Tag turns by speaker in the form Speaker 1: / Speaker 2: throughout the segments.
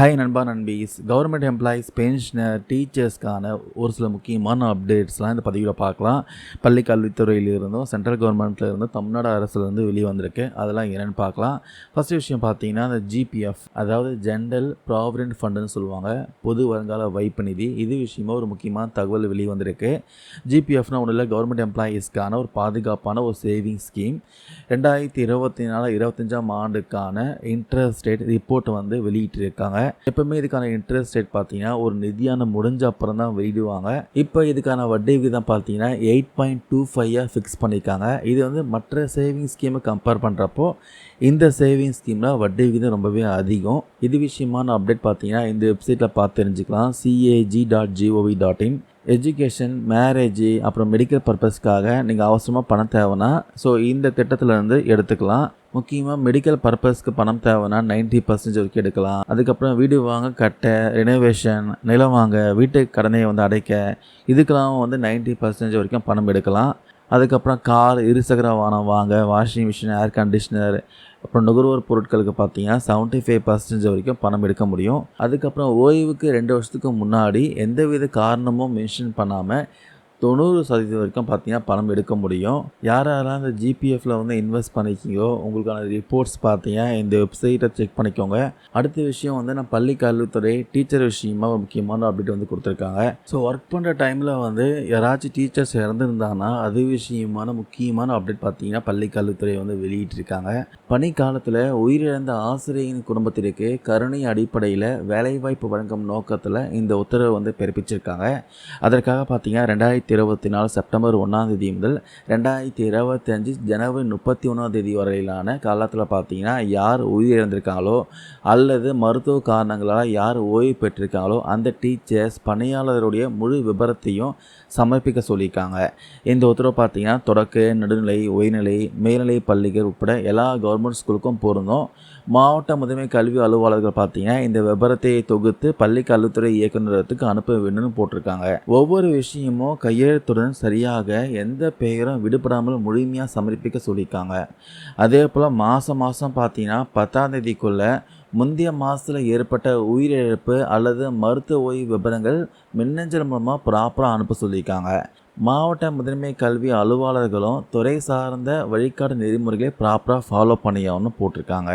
Speaker 1: Hi நண்பா நண்பீஸ். Government employees pensioner டீச்சர்ஸ்க்கான ஒரு சில முக்கியமான அப்டேட்ஸ்லாம் இந்த பதிவில் பார்க்கலாம். பள்ளி கல்வித்துறையிலிருந்தும் சென்ட்ரல் கவர்மெண்ட்லேருந்தும் தமிழ்நாடு அரசுலேருந்து வெளியே வந்திருக்கு. அதெல்லாம் என்னென்னு பார்க்கலாம். ஃபஸ்ட் விஷயம் பார்த்தீங்கன்னா அந்த ஜிபிஎஃப் அதாவது ஜென்ரல் ப்ராவிடென்ட் ஃபண்டுன்னு சொல்லுவாங்க. பொது வருங்கால வைப்பு நிதி. இது விஷயமா ஒரு முக்கியமான தகவல் வெளியே வந்திருக்கு. ஜிபிஎஃப்னா ஒன்றும் இல்லை கவர்மெண்ட் எம்ப்ளாயீஸ்க்கான ஒரு பாதுகாப்பான ஒரு சேவிங் ஸ்கீம் ரெண்டாயிரத்தி இருபத்தி நாலு இருபத்தஞ்சாம் ஆண்டுக்கான இன்ட்ரெஸ்ட் ரேட் ரிப்போர்ட் வந்து வெளியிட்டிருக்காங்க. எப்பவுமே இதுக்கான இன்ட்ரெஸ்ட் ரேட் பார்த்தீங்கன்னா ஒரு நிதியானம் முடிஞ்ச அப்புறம் தான் வெளியிடுவாங்க இப்போ இதுக்கான வட்டி விகிதம் பார்த்தீங்கன்னா எயிட் பாயிண்ட் டூ ஃபைவாக ஃபிக்ஸ் பண்ணியிருக்காங்க இது வந்து மற்ற சேவிங் ஸ்கீமை கம்பேர் பண்ணுறப்போ இந்த சேவிங் ஸ்கீமில் வட்டி விகிதம் ரொம்பவே அதிகம். இது விஷயமான அப்டேட் பார்த்தீங்கன்னா இந்த வெப்சைட்டில் பார்த்து தெரிஞ்சுக்கலாம். CAG dot gov dot in education marriage அப்புறம் மெடிக்கல் பர்பஸ்க்காக நீங்கள் அவசரமாக பணம் தேவைன்னா ஸோ இந்த திட்டத்திலேருந்து எடுத்துக்கலாம். முக்கியமாக மெடிக்கல் பர்பஸ்க்கு பணம் தேவைன்னா நைன்ட்டி பர்சன்டேஜ் வரைக்கும் எடுக்கலாம். அதுக்கப்புறம் வீடு வாங்க கட்ட ரெனோவேஷன் நிலம் வாங்க வீட்டு கடனையை வந்து அடைக்க இதுக்கெல்லாம் வந்து நைன்ட்டி பர்சன்டேஜ் வரைக்கும் பணம் எடுக்கலாம். அதுக்கப்புறம் கார் இருசக்கர வாகனம் வாங்க வாஷிங் மிஷின் ஏர் கண்டிஷ்னர் அப்புறம் நுகர்வோர் பொருட்களுக்கு பார்த்தீங்கன்னா செவன்ட்டி ஃபைவ் பர்சன்டேஜ் வரைக்கும் பணம் எடுக்க முடியும். அதுக்கப்புறம் ஓய்வுக்கு ரெண்டு வருஷத்துக்கு முன்னாடி எந்தவித காரணமும் மென்ஷன் பண்ணாமல் தொண்ணூறு சதவீதம் வரைக்கும் பார்த்தீங்கன்னா பணம் எடுக்க முடியும். யார் யாரெல்லாம் இந்த ஜிபிஎஃப்பில் வந்து இன்வெஸ்ட் பண்ணிக்கிங்கோ உங்களுக்கான ரிப்போர்ட்ஸ் பார்த்தீங்கன்னா இந்த வெப்சைட்டை செக் பண்ணிக்கோங்க. அடுத்த விஷயம் வந்து நான் பள்ளி கல்வித்துறை டீச்சர் விஷயமா முக்கியமான அப்டேட் வந்து கொடுத்துருக்காங்க. ஸோ ஒர்க் பண்ணுற டைமில் வந்து யாராச்சும் டீச்சர்ஸ் இறந்துருந்தாங்கன்னா அது விஷயமான முக்கியமான அப்டேட் பார்த்தீங்கன்னா பள்ளி கல்வித்துறை வந்து வெளியிட்டிருக்காங்க. பணிக்காலத்தில் உயிரிழந்த ஆசிரியரின் குடும்பத்திற்கு கருணை அடிப்படையில் வேலைவாய்ப்பு வழங்கும் நோக்கத்தில் இந்த உத்தரவு வந்து பிறப்பிச்சிருக்காங்க. அதற்காக பார்த்தீங்கன்னா ரெண்டாயிரத்தி இருபத்தி நாலு செப்டம்பர் ஒன்றாம் தேதி முதல் ரெண்டாயிரத்தி இருபத்தஞ்சு ஜனவரி முப்பத்தி ஒன்றாம் தேதி வரையிலான காலத்தில் பார்த்தீங்கன்னா யார் உயிரிழந்திருக்காங்களோ அல்லது மருத்துவ காரணங்களால் யார் ஓய்வு பெற்றிருக்காங்களோ அந்த டீச்சர்ஸ் பணியாளருடைய முழு விபரத்தையும் சமர்ப்பிக்க சொல்லியிருக்காங்க. இந்த உத்தரவு பார்த்தீங்கன்னா தொடக்க நடுநிலை உயர்நிலை மேல்நிலை பள்ளிகள் உட்பட எல்லா கவர்மெண்ட் ஸ்கூலுக்கும் பொருந்தும். மாவட்ட முதன்மை கல்வி அலுவலர்கள் பார்த்தீங்கன்னா இந்த விபரத்தை தொகுத்து பள்ளி கல்வித்துறை இயக்குநரத்துக்கு அனுப்ப வேண்டும்னு போட்டிருக்காங்க. ஒவ்வொரு விஷயமும் கையெழுத்துடன் சரியாக எந்த பெயரும் விடுபடாமல் முழுமையாக சமர்ப்பிக்க சொல்லியிருக்காங்க. அதே போல் மாதம் மாதம் பார்த்தீங்கன்னா பத்தாம் தேதிக்குள்ளே முந்தைய மாதத்தில் ஏற்பட்ட உயிரிழப்பு அல்லது மருத்துவ ஓய்வு விவரங்கள் மின்னஞ்சல் மூலமாக ப்ராப்பராக அனுப்ப சொல்லியிருக்காங்க. மாவட்ட முதன்மை கல்வி அலுவலர்களும் துறை சார்ந்த வழிகாட்டு நெறிமுறைகளை ப்ராப்பராக ஃபாலோ பண்ணியாகணும் போட்டிருக்காங்க.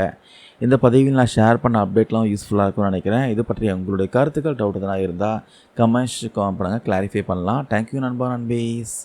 Speaker 1: இந்த பதிவில் நான் ஷேர் பண்ண அப்டேட்லாம் யூஸ்ஃபுல்லாக இருக்கும்னு நினைக்கிறேன். இது பற்றி உங்களுடைய கருத்துக்கள் டவுட் எதனா இருந்தால் கமெண்ட்ஸ் கமெண்ட் பண்ணுங்கள் கிளாரிஃபை பண்ணலாம் தேங்க்யூ நண்பா நண்பீஸ்.